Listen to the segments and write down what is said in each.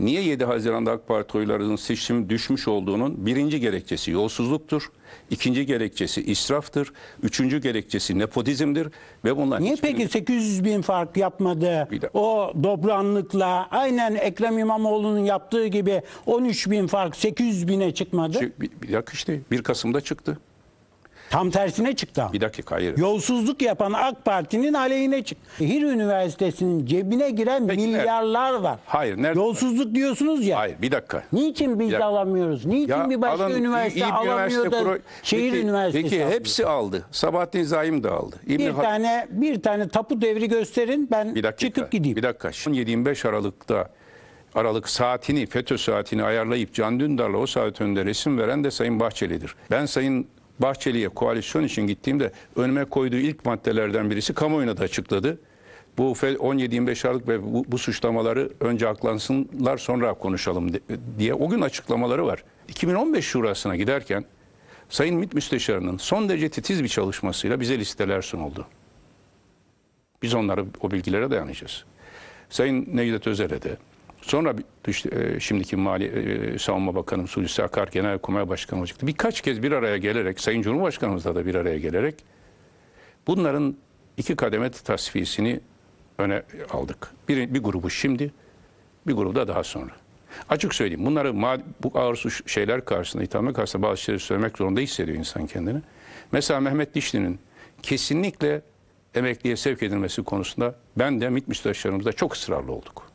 Niye 7 Haziran'da AK Parti oylarının seçim düşmüş olduğunun birinci gerekçesi yolsuzluktur. ikinci gerekçesi israftır. Üçüncü gerekçesi nepotizmdir. Ve bunlar Niye peki 800 bin fark yapmadı? Bir dakika. O dobranlıkla aynen Ekrem İmamoğlu'nun yaptığı gibi 13 bin fark 800 bine çıkmadı. Bir, bir dakika işte 1 Kasım'da çıktı. Tam tersine çıktı. ama. Bir dakika hayır. Yolsuzluk yapan AK Parti'nin aleyhine çıktı. Şehir Üniversitesi'nin cebine giren Peki, milyarlar var. Hayır, nerede? Yolsuzluk diyorsunuz ya. Hayır bir dakika. Niçin biz de alamıyoruz? Niçin Ya bir başka alın, iyi- üniversite iyi bir alamıyor üniversite da kuru- şehir peki, üniversitesi Peki alıyor? hepsi aldı. Sabahattin Zaim de aldı. İbni bir Hat- tane bir tane tapu devri gösterin ben bir dakika. çıkıp gideyim. Bir dakika. Şimdi 25 Aralık'ta Aralık saatini, FETÖ saatini ayarlayıp Can Dündar'la o saat önünde resim veren de Sayın Bahçeli'dir. Ben Sayın Bahçeli'ye koalisyon için gittiğimde önüme koyduğu ilk maddelerden birisi kamuoyuna da açıkladı. Bu fe- 17-25 Aralık ve bu, bu suçlamaları önce aklansınlar sonra konuşalım diye o gün açıklamaları var. 2015 şurasına giderken Sayın MİT Müsteşarı'nın son derece titiz bir çalışmasıyla bize listeler sunuldu. Biz onları o bilgilere dayanacağız. Sayın Necdet Özer'e de sonra e, şimdiki Mali e, Savunma Bakanı Hulusi Akar Genelkurmay Başkanı çıktı. Birkaç kez bir araya gelerek Sayın Cumhurbaşkanımızla da bir araya gelerek bunların iki kademe tasfiyesini öne aldık. Bir, bir grubu şimdi, bir grubu da daha sonra. Açık söyleyeyim bunları bu ağır suç şeyler karşısında, ithamlar karşısında bazı şeyleri söylemek zorunda hissediyor insan kendini. Mesela Mehmet Dişli'nin kesinlikle emekliye sevk edilmesi konusunda ben de MİT müsteşarımızda çok ısrarlı olduk.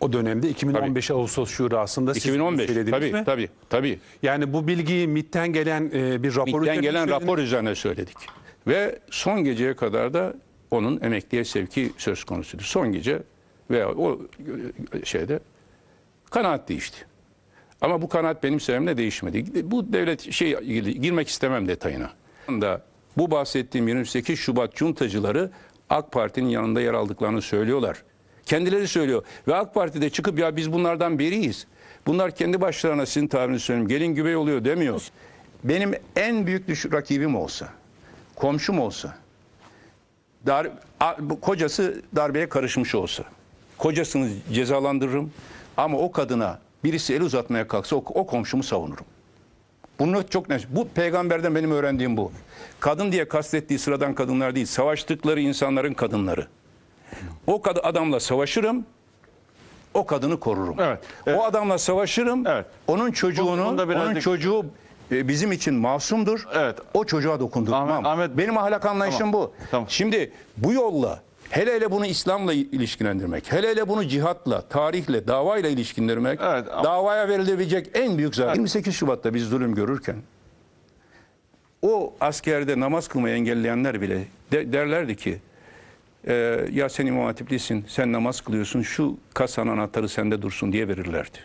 O dönemde 2015 Ağustos Şurası'nda siz 2015 söylediniz tabii mi? tabii tabii. Yani bu bilgiyi MİT'ten gelen e, bir rapor MİT'ten gelen söylediniz. rapor üzerine söyledik. Ve son geceye kadar da onun emekliye sevki söz konusuydu. Son gece veya o şeyde kanaat değişti. Ama bu kanaat benim sevimle değişmedi. Bu devlet şey girmek istemem detayına. Bu bahsettiğim 28 Şubat cuntacıları AK Parti'nin yanında yer aldıklarını söylüyorlar. Kendileri söylüyor. Ve AK Parti'de çıkıp ya biz bunlardan beriyiz. Bunlar kendi başlarına sizin tabirinizi söyleyeyim. Gelin güvey oluyor demiyor. Benim en büyük düş rakibim olsa, komşum olsa, dar, kocası darbeye karışmış olsa, kocasını cezalandırırım ama o kadına birisi el uzatmaya kalksa o, o komşumu savunurum. Bunu çok net. Bu peygamberden benim öğrendiğim bu. Kadın diye kastettiği sıradan kadınlar değil, savaştıkları insanların kadınları. O kad- adamla savaşırım, o kadını korurum. Evet, evet. O adamla savaşırım, Evet. onun çocuğunu, Bunda birazcık- onun çocuğu e, bizim için masumdur. Evet. O çocuğa dokundurmam. Ahmet- Ahmet- Benim ahlak anlayışım Tamam, bu. tamam. Şimdi bu yolla hele hele bunu İslam'la ilişkilendirmek, hele hele bunu cihatla, tarihle, davayla ilişkilendirmek, Evet, ama- davaya verilebilecek en büyük zarar. 28 Şubat'ta biz zulüm görürken o askerde namaz kılmayı engelleyenler bile de- derlerdi ki e, ya sen İmam Hatiplisin, sen namaz kılıyorsun, şu kasanın anahtarı sende dursun diye verirlerdi.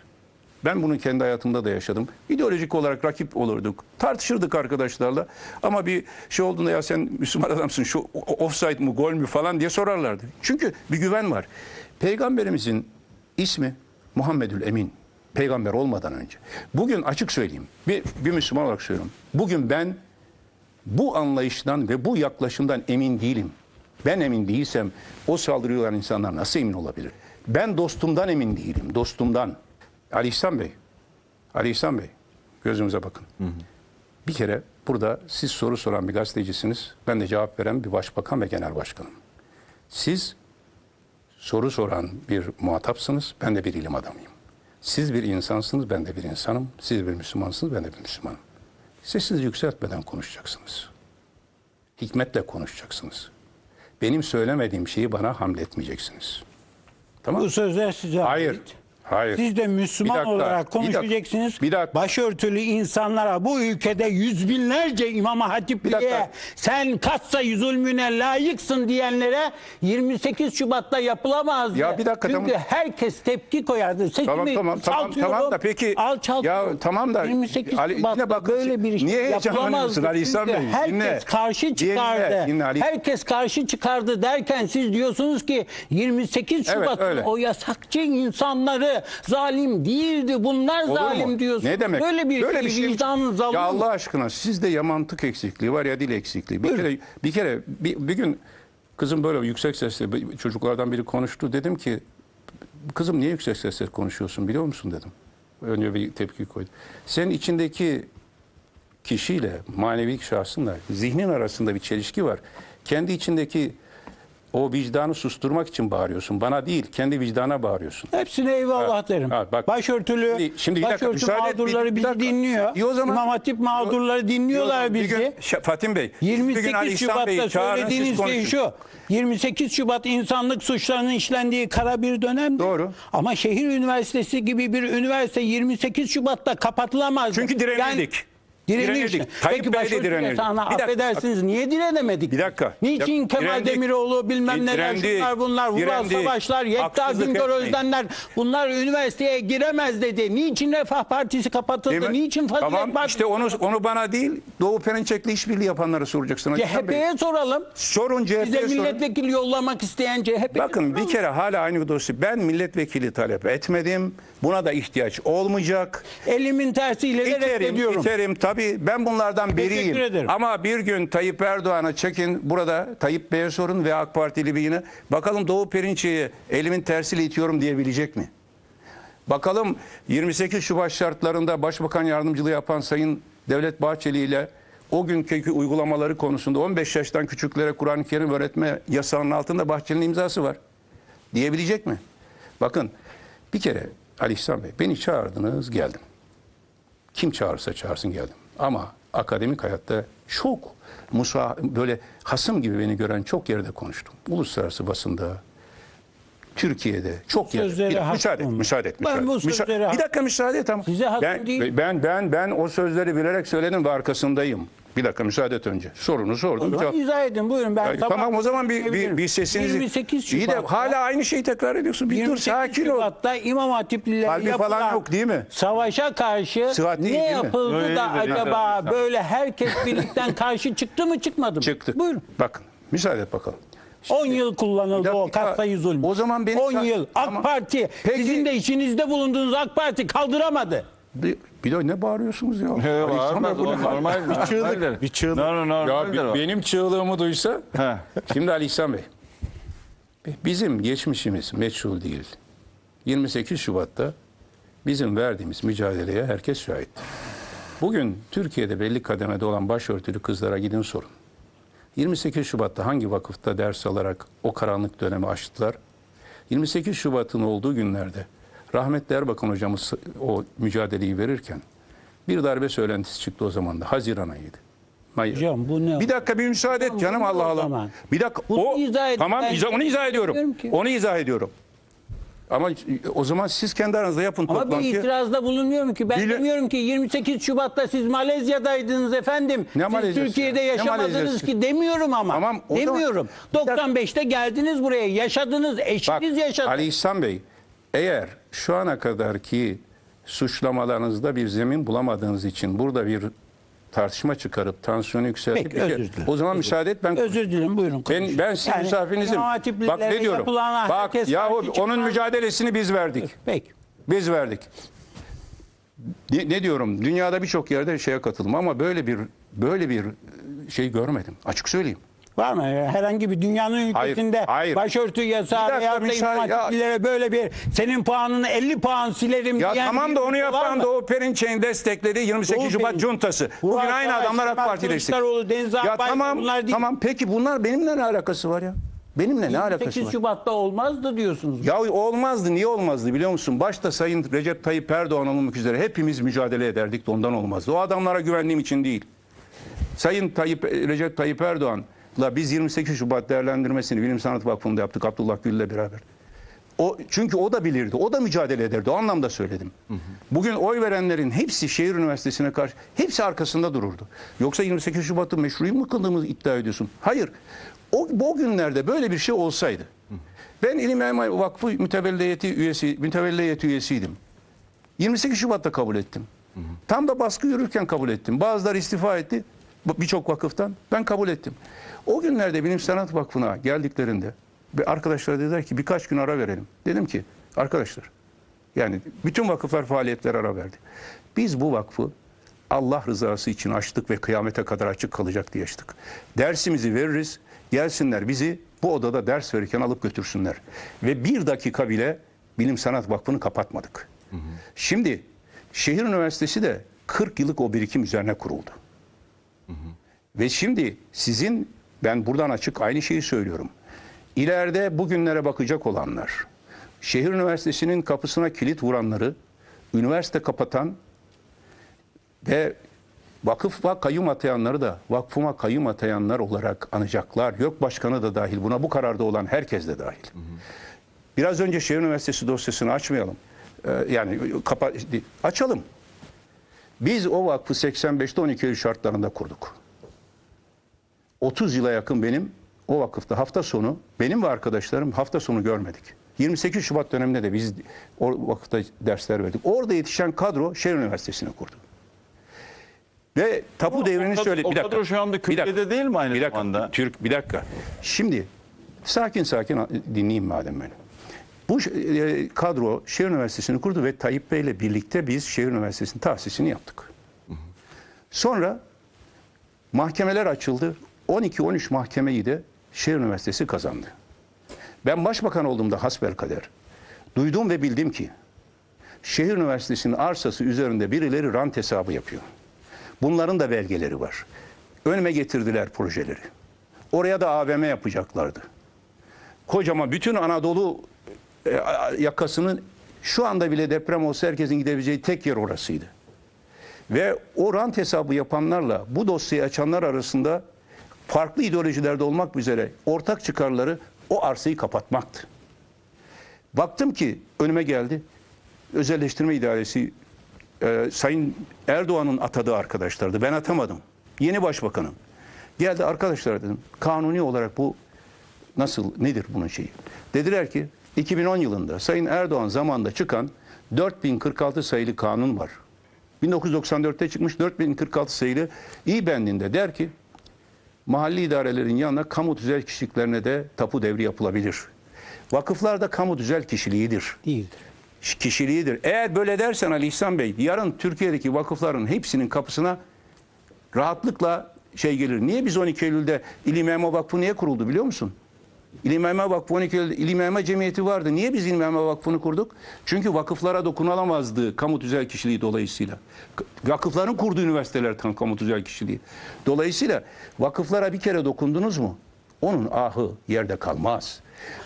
Ben bunu kendi hayatımda da yaşadım. İdeolojik olarak rakip olurduk. Tartışırdık arkadaşlarla. Ama bir şey olduğunda ya sen Müslüman adamsın şu offside mı gol mü falan diye sorarlardı. Çünkü bir güven var. Peygamberimizin ismi Muhammedül Emin. Peygamber olmadan önce. Bugün açık söyleyeyim. Bir, bir Müslüman olarak söylüyorum. Bugün ben bu anlayıştan ve bu yaklaşımdan emin değilim. Ben emin değilsem o saldırıyorlar insanlar nasıl emin olabilir? Ben dostumdan emin değilim. Dostumdan. Ali İhsan Bey. Ali İhsan Bey. Gözümüze bakın. Bir kere burada siz soru soran bir gazetecisiniz. Ben de cevap veren bir başbakan ve genel başkanım. Siz soru soran bir muhatapsınız. Ben de bir ilim adamıyım. Siz bir insansınız. Ben de bir insanım. Siz bir Müslümansınız. Ben de bir Müslümanım. Sesinizi yükseltmeden konuşacaksınız. Hikmetle konuşacaksınız. Benim söylemediğim şeyi bana hamletmeyeceksiniz. Tamam Bu sözler size Hayır. ait. Hayır. Siz de Müslüman dakika, olarak bir dakika, konuşacaksınız. bir dakika. Başörtülü insanlara bu ülkede yüz binlerce İmam Hatipli'ye sen katsayı zulmüne layıksın diyenlere 28 Şubat'ta yapılamaz. Ya bir dakika, Çünkü tamam. herkes tepki koyardı. Seçimi Tamam tamam tamam tamam da peki alçaltıyorum. ya tamam da 28 Ali Şubat'ta yine bak böyle bir şey niye yapılamazdı. Ali İhsan Bey? Herkes Dinle. karşı çıkardı. Dinle, dinle Ali. Herkes karşı çıkardı derken siz diyorsunuz ki 28 Evet, Şubat'ın öyle. o yasakçı insanları zalim değildi. Bunlar Olur zalim mu? diyorsunuz. Ne demek? Böyle bir, Böyle şey, bir şey. vicdanınız alır Ya? Allah aşkına sizde ya mantık eksikliği var ya dil eksikliği. Bir kere bir kere bir, bir gün kızım böyle yüksek sesle çocuklardan biri konuştu. Dedim ki kızım niye yüksek sesle konuşuyorsun biliyor musun dedim. Önce bir tepki koydu. Senin içindeki kişiyle, manevi şahsınla zihnin arasında bir çelişki var. Kendi içindeki o vicdanı susturmak için bağırıyorsun. Bana değil, kendi vicdana bağırıyorsun. Hepsine eyvallah Ha, derim. ha, bak. Başörtülü, Şimdi- şimdi bir dakika, başörtü et, bir- mağdurları bir bizi dakika. dinliyor. İyi o zaman- İmam Hatip mağdurları dinliyorlar bizi. gün- Fatim Bey, bir gün 28 Ali İhsan Bey'i Şubat'ta söylediğiniz şey şu. 28 Şubat insanlık suçlarının işlendiği kara bir dönemdi. Doğru. Ama şehir üniversitesi gibi bir üniversite 28 Şubat'ta kapatılamaz. Çünkü direnirdik. Direnirdik. Direnirdik. Tayyip Peki Bey de başörtü direnirdi. yasağına Bir dakika. affedersiniz niye direnemedik? Bir dakika. Niçin Ya, Kemal direndik. Demiroğlu bilmem neler Direndik. şunlar bunlar Vural Direndik. Savaşlar Yekta Haksızlık Güngör etmeyin. Özdenler bunlar üniversiteye giremez dedi. Niçin Refah Partisi kapatıldı? Değil mi? Niçin Fazilet Tamam Partisi işte onu onu bana değil Doğu Perinçek'le işbirliği yapanlara soracaksın. Ali İhsan Bey. CHP'ye soralım. Sorun Bize CHP'ye sorun. milletvekili yollamak isteyen CHP. Bakın bir kere hala aynı dosya. Ben milletvekili talep etmedim. Buna da ihtiyaç olmayacak. Elimin tersiyle de İterim, reddediyorum. iterim. Tabii ben bunlardan biriyim. ederim. Ama bir gün Tayyip Erdoğan'a çekin burada Tayyip Bey'e sorun ve AK Partili birine. Bakalım Doğu Perinçek'i elimin tersiyle itiyorum diyebilecek mi? Bakalım 28 Şubat şartlarında Başbakan yardımcılığı yapan Sayın Devlet Bahçeli ile o günkü uygulamaları konusunda 15 yaştan küçüklere Kur'an-ı Kerim öğretme yasağının altında Bahçeli'nin imzası var. Diyebilecek mi? Bakın bir kere Ali İhsan Bey beni çağırdınız geldim. Kim çağırırsa çağırsın geldim. Ama akademik hayatta çok musa böyle hasım gibi beni gören çok yerde konuştum. Uluslararası basında, Türkiye'de çok yerde. sözlere Bir hakkım müsaade et, müsaade. Ben Müsaade, bu Müsa- sözlere bir dakika müsaade et ama. Size ben, değil. Ben, ben, ben o sözleri bilerek söyledim ve arkasındayım. Bir dakika müsaade et önce. Sorunu sordum. O zaman cevap- izah edin buyurun. Ben Ya, tamam o zaman bir, bir, bir sesinizi... 28 İyi de Şubat'ta- hala aynı şeyi tekrar ediyorsun. Bir dur 28 sakin ol. Şubat'ta İmam Hatiplilere Kalbi yapılan falan yok değil mi? Savaşa karşı Sıhhat değil, ne değil mi? yapıldı Öyle da değil, acaba değil. böyle herkes birlikten karşı çıktı mı çıkmadı mı? Çıktık. Buyurun. Bakın müsaade et bakalım. 10 yıl kullanıldı Bir o dakika. kastayı zulmü. O zaman beni- 10 yıl AK Tamam. Parti Peki- sizin de içinizde bulunduğunuz AK Parti kaldıramadı. Bir, bir de ne bağırıyorsunuz ya? Ali Var İhsan mı? Bey, bu ne? Normal bir çığlık. Bir çığlık. No, no, Ya normaldir bi- o. benim çığlığımı duysa. Şimdi Ali İhsan Bey. Bizim geçmişimiz meçhul değil. 28 Şubat'ta bizim verdiğimiz mücadeleye herkes şahit. Bugün Türkiye'de belli kademede olan başörtülü kızlara gidin sorun. 28 Şubat'ta hangi vakıfta ders alarak o karanlık dönemi aştılar? 28 Şubat'ın olduğu günlerde rahmetli Erbakan hocamız o mücadeleyi verirken bir darbe söylentisi çıktı o zaman da. Haziran ayıydı. May- Hocam bu ne? bir dakika bir müsaade et Tamam, canım Allah Allah. zaman. Bir dakika. Bunu o izah edin. Tamam izah- onu izah ediyorum. Onu izah ediyorum. Ama o zaman siz kendi aranızda yapın Ama bir toplantıyı. itirazda bulunuyorum ki ben Bile- demiyorum ki 28 Şubat'ta siz Malezya'daydınız efendim. Ne siz Malezya'sı Türkiye'de ya? Ne yaşamadınız Malezya'sı? ki demiyorum ama. Tamam, o zaman- demiyorum. Bir dakika. 95'te geldiniz buraya yaşadınız Bak eşiniz yaşadı. Ali İhsan Bey eğer şu ana kadar ki suçlamalarınızda bir zemin bulamadığınız için burada bir tartışma çıkarıp tansiyonu yükseltip Peki, özür dilerim. o zaman müsaade et ben Özür dilerim buyurun. ben, konuşun. ben sizin Yani misafirinizim. Bak ne diyorum. Bak yahu karşı onun çıkmaz. mücadelesini biz verdik. Peki. Biz verdik. Ne, ne diyorum? Dünyada birçok yerde şeye katıldım ama böyle bir böyle bir şey görmedim. Açık söyleyeyim. Var mı herhangi bir dünyanın Hayır, ülkesinde hayır. başörtü Bir yasağı veya da İmam ya- böyle bir senin puanını 50 puan silerim Ya diyen tamam da onu yapan? Doğu Perinçek'in desteklediği 28 Doğu Şubat Perinçek. cuntası. Bugün Murat aynı adamlar AK. Kılıçdaroğlu, Deniz Ya Akbay, tamam bunlar değil. tamam peki bunlar benimle ne alakası var ya? Benimle ne alakası 8 var? Şubat'ta olmazdı diyorsunuz. Ya olmazdı. Niye olmazdı biliyor musun? Başta Sayın Recep Tayyip Erdoğan olmak üzere hepimiz mücadele ederdik de ondan olmazdı. O adamlara güvendiğim için değil. Sayın Tayyip, Recep Tayyip Erdoğan'la biz 28 Şubat değerlendirmesini Bilim Sanat Vakfı'nda yaptık Abdullah Gül'le beraber. O, çünkü o da bilirdi. O da mücadele ederdi. O anlamda söyledim. Bugün oy verenlerin hepsi şehir üniversitesine karşı hepsi arkasında dururdu. Yoksa 28 Şubat'ı meşruyu mu kıldığımızı iddia ediyorsun? Hayır. O, o günlerde böyle bir şey olsaydı. Ben İlim Emal Vakfı mütevelliyeti üyesi, mütevelliyeti üyesiydim. 28 Şubat'ta kabul ettim. Tam da baskı yürürken kabul ettim. Bazıları istifa etti birçok vakıftan. Ben kabul ettim. O günlerde Bilim Sanat Vakfı'na geldiklerinde bir arkadaşlar dediler ki birkaç gün ara verelim. Dedim ki arkadaşlar yani bütün vakıflar faaliyetler ara verdi. Biz bu vakfı Allah rızası için açtık ve kıyamete kadar açık kalacak diye açtık. Dersimizi veririz. Gelsinler bizi bu odada ders verirken alıp götürsünler. Ve bir dakika bile Bilim Sanat Vakfı'nı kapatmadık. Şimdi şehir üniversitesi de 40 yıllık o birikim üzerine kuruldu. Ve şimdi sizin ben buradan açık aynı şeyi söylüyorum. İleride bugünlere bakacak olanlar, şehir üniversitesinin kapısına kilit vuranları, üniversite kapatan ve vakıfa kayyum atayanları da vakfıma kayyum atayanlar olarak anacaklar. Yok başkanı da dahil buna bu kararda olan herkes de dahil. Biraz önce şehir üniversitesi dosyasını açmayalım. Ee, yani kapa açalım. Biz o vakfı 85'te 12 Eylül şartlarında kurduk. 30 yıla yakın benim o vakıfta hafta sonu benim ve arkadaşlarım hafta sonu görmedik. 28 Şubat döneminde de biz o vakıfta dersler verdik. Orada yetişen kadro şehir üniversitesini kurdu. Ve tapu Ama devrini o kad- söyle o bir dakika. kadro şu anda. Türkiye'de değil mi aynı bir dakika, zamanda? Türk bir dakika. Şimdi sakin sakin dinleyin madem beni. Bu e, kadro şehir üniversitesini kurdu ve Tayyip Bey ile birlikte biz şehir üniversitesinin tahsisini yaptık. Sonra mahkemeler açıldı. 12-13 mahkemeyi de şehir üniversitesi kazandı. Ben başbakan olduğumda hasbelkader duydum ve bildim ki şehir üniversitesinin arsası üzerinde birileri rant hesabı yapıyor. Bunların da belgeleri var. Önüme getirdiler projeleri. Oraya da AVM yapacaklardı. Kocaman bütün Anadolu yakasının şu anda bile deprem olsa herkesin gidebileceği tek yer orasıydı. Ve o rant hesabı yapanlarla bu dosyayı açanlar arasında farklı ideolojilerde olmak üzere ortak çıkarları o arsayı kapatmaktı. Baktım ki önüme geldi. Özelleştirme idaresi e, Sayın Erdoğan'ın atadığı arkadaşlardı. Ben atamadım. Yeni başbakanım. Geldi arkadaşlar dedim. Kanuni olarak bu nasıl nedir bunun şeyi? Dediler ki 2010 yılında Sayın Erdoğan zamanında çıkan 4046 sayılı kanun var. 1994'te çıkmış 4046 sayılı iyi bendinde der ki mahalli idarelerin yanına kamu tüzel kişiliklerine de tapu devri yapılabilir. Vakıflar da kamu tüzel kişiliğidir Değildir. kişiliğidir. Eğer böyle dersen Ali İhsan Bey yarın Türkiye'deki vakıfların hepsinin kapısına rahatlıkla şey gelir. Niye biz 12 Eylül'de İlim İmam Vakfı niye kuruldu biliyor musun? İlim İmam Vakfı 12 Eylül'de İlim İmam Cemiyeti vardı. Niye biz İlim İmam Vakfı'nı kurduk? Çünkü vakıflara dokunulamazdı kamu tüzel kişiliği dolayısıyla. Vakıfların kurduğu üniversiteler tam kamu tüzel kişiliği. Dolayısıyla vakıflara bir kere dokundunuz mu? Onun ahı yerde kalmaz.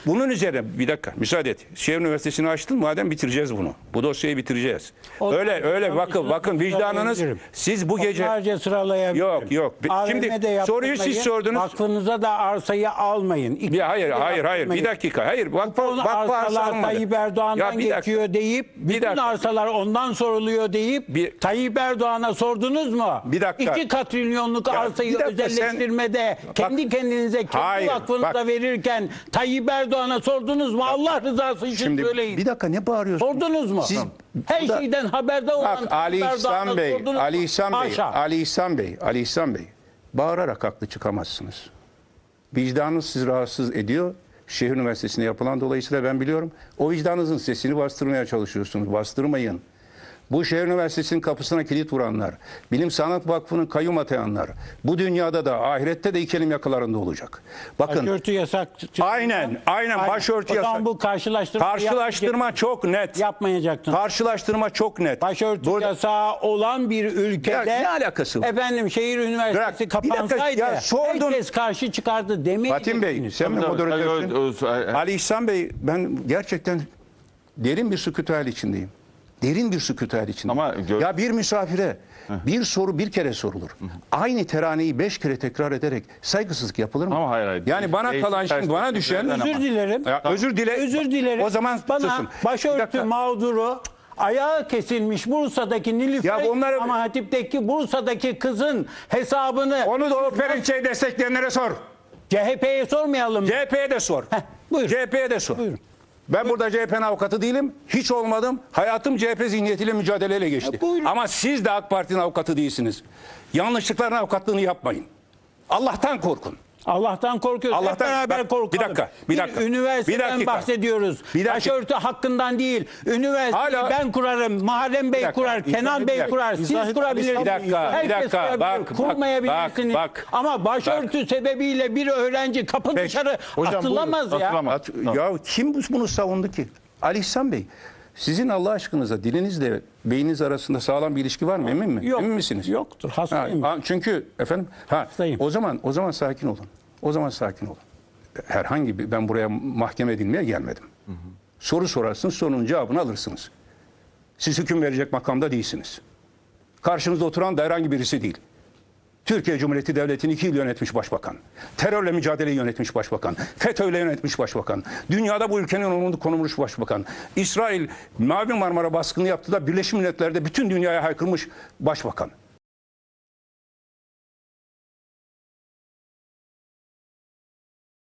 Bunun üzerine bir dakika müsaade et. Şehir Üniversitesi'ni açtın madem bitireceğiz bunu. Bu dosyayı bitireceğiz. O- öyle öyle bakın bakın vicdanınız siz bu gece Onlarca sıralayabilirim. Yok, yok. Şimdi soruyu siz sordunuz. Vakfınıza da arsayı almayın. bir hayır hayır hayır bir dakika. Hayır Bütün vakfı arsa arsalar almadı. Tayyip Ya Erdoğan'dan bir dakika. geçiyor deyip bütün dakika. arsalar ondan soruluyor deyip Bir- Tayyip Erdoğan'a sordunuz mu? Bir dakika. İki katrilyonluk Ya arsayı bir özelleştirmede kendi kendinize kendi Hayır, vakfınıza bak. verirken Tayyip Erdoğan'a sordunuz mu? Allah rızası için Şimdi söyleyin. bir dakika ne bağırıyorsunuz? Sordunuz mu? Siz Her da- şeyden haberdar olan Bak Ali Tayyip İhsan Bey? Ali İhsan Bey. Ali İhsan Bey, Ali İhsan Bey. Bağırarak haklı çıkamazsınız. Vicdanınız sizi rahatsız ediyor. Şehir Üniversitesi'nde yapılan dolayısıyla ben biliyorum. O vicdanınızın sesini bastırmaya çalışıyorsunuz. Bastırmayın. Bu şehir üniversitesinin kapısına kilit vuranlar, Bilim Sanat Vakfı'nın kayyum atayanlar, bu dünyada da ahirette de iki elim yakalarında olacak. Bakın Başörtü yasak. Aynen, aynen, başörtü o zaman yasak. bu karşılaştırma karşılaştırma çok net. yapmayacaktın. Karşılaştırma çok net. Başörtü Burada- yasağı olan bir ülkede Ya ne alakası var? Efendim şehir üniversitesi Bırak, kapansaydı ya sordun. herkes karşı çıkardı demeyin. Fatih Bey, sen mi evet. Ali İhsan Bey, ben gerçekten derin bir sükût hali içindeyim. Derin bir sükût hali içindeyim. Ama Ya bir misafire bir soru bir kere sorulur. Aynı teraneyi beş kere tekrar ederek saygısızlık yapılır mı? Ama hayır, hayır. Yani bana Değişik kalan şimdi bana düşen... Özür dilerim. Ya özür dile. Özür dilerim. O zaman bana susun. Başörtü mağduru ayağı kesilmiş Bursa'daki Nilüfer Ya bunları- ama Hatip'teki Bursa'daki kızın hesabını Onu da o Perinçe'yi destekleyenlere sor. CHP'ye sormayalım. mı? CHP'ye de sor. buyurun. CHP'ye de sor. Buyurun. Ben burada CHP'nin avukatı değilim. Hiç olmadım. Hayatım CHP zihniyetiyle mücadeleyle geçti. Buyurun. Ama siz de AK Parti'nin avukatı değilsiniz. Yanlışlıkların avukatlığını yapmayın. Allah'tan korkun. Allah'tan korkuyoruz. Allah'tan- Hep beraber bak, korkalım. bir dakika, bir dakika. üniversiteden Bir dakika. bahsediyoruz. Bir dakika. Başörtü hakkından değil. Üniversiteyi Hala- ben kurarım. Muharrem Bey dakika, kurar. bir Kenan dakika, Bey bir dakika. kurar. Siz İzah et- kurabilirsiniz. Bir dakika, bir Herkes dakika. kurabilir. Bak, bak, Kurmayabilirsiniz. bak, bak. Ama başörtü sebebiyle bir öğrenci kapı Peki. dışarı Hocam, atılamaz buyurun, ya. atılamaz. At- ya kim bu- bunu savundu ki? Ali İhsan Bey, sizin Allah aşkınıza dilinizle beyniniz arasında sağlam bir ilişki var mı? Emin mi? Yok, Emin misiniz? Yoktur. Ha, Hastayım. ha, çünkü efendim ha Hastayım. o zaman o zaman sakin olun. O zaman sakin olun. Herhangi bir ben buraya mahkeme edilmeye gelmedim. Soru sorarsınız, sorunun cevabını alırsınız. Siz hüküm verecek makamda değilsiniz. Karşınızda oturan da herhangi birisi değil. Türkiye Cumhuriyeti Devleti'ni iki yıl yönetmiş başbakan. Terörle mücadeleyi yönetmiş başbakan. FETÖ'yle yönetmiş başbakan. Dünyada bu ülkenin onurunu konulmuş başbakan. İsrail Mavi Marmara baskını yaptı da Birleşmiş Milletler'de bütün dünyaya haykırmış başbakan.